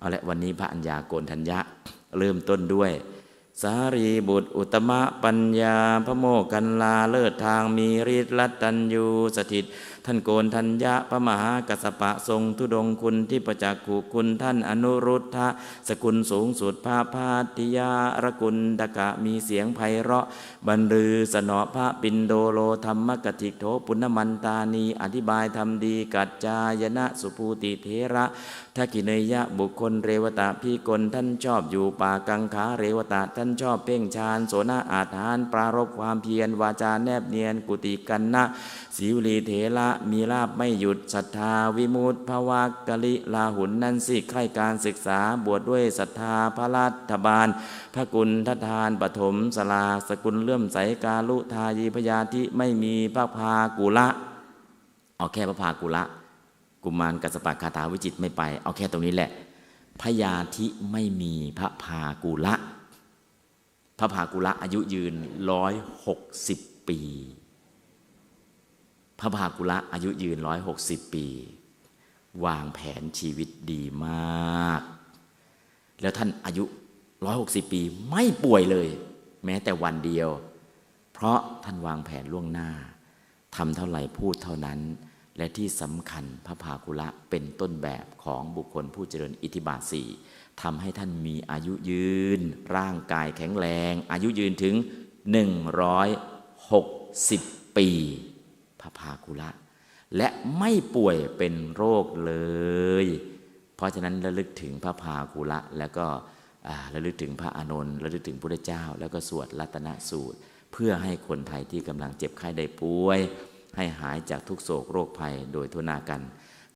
เอาละวันนี้พระอัญญาโกนทัญญะเริ่มต้นด้วย สารีบุตรอุตมะปัญญา พระโมคคันลาเลิศทางมีฤทธิ์รัตตัญยูสถิต ท่านโกนทัญญะพระมหากัสปะทรงทุดงคุณที่ประจักขุคุณท่านอนุรุทธะสกุลสูงสุดพาพาติยารกุลตกะมีเสียงไพเราะ บรรลือสนอพระปินโดโลธรรมกติกโถปุณณมันตานีอธิบายธรรมดีกัจจายนะสุภูติเทระทักิเนยะบุคคลเรวตะพี่กลท่านชอบอยู่ป่ากังขาเรวตะท่านชอบเพ่งฌานโสนาอาถานปรารบความเพียรวาจาแนบเนียน กุติกันนะสิวลีเถระมีลาบไม่หยุดศรัทธาวิมุตติภวากลิลาหุนนั่นสิใคร่การศึกษาบวชดด้วยศรัทธาพระราชบาล พระกุลททานปฐมสลาสกุลเลื่อมใสกาลุทายีพยาธิไม่มีพระพากุละเอาแค่พระพากุละ กุมารกัสปะคาถาวิจิตไม่ไป เอาแค่ตรงนี้แหละพยาธิไม่มีพระพากุละ พระพากุละอายุยืนร้อยหกสิบปี พระพากุละอายุยืนร้อยหกสิบปี วางแผนชีวิตดีมาก แล้วท่านอายุร้อยหกสิบปีไม่ป่วยเลย แม้แต่วันเดียว เพราะท่านวางแผนล่วงหน้าทำเท่าไหร่พูดเท่านั้น และที่สำคัญพระภากุละเป็นต้นแบบของบุคคลผู้เจริญอิทธิบาทสี่ทำให้ท่านมีอายุยืน ร่างกายแข็งแรง อายุยืนถึง 160 ปี พระภากุละ และไม่ป่วยเป็นโรคเลย เพราะฉะนั้นระลึกถึงพระภากุละแล้วก็ระลึกถึงพระอานนท์ระลึกถึงพระเจ้า แล้วก็สวดรัตนสูตร เพื่อให้คนไทยที่กำลังเจ็บไข้ได้ป่วย ให้หายจากทุกโศกโรคภัยโดยทุนากัน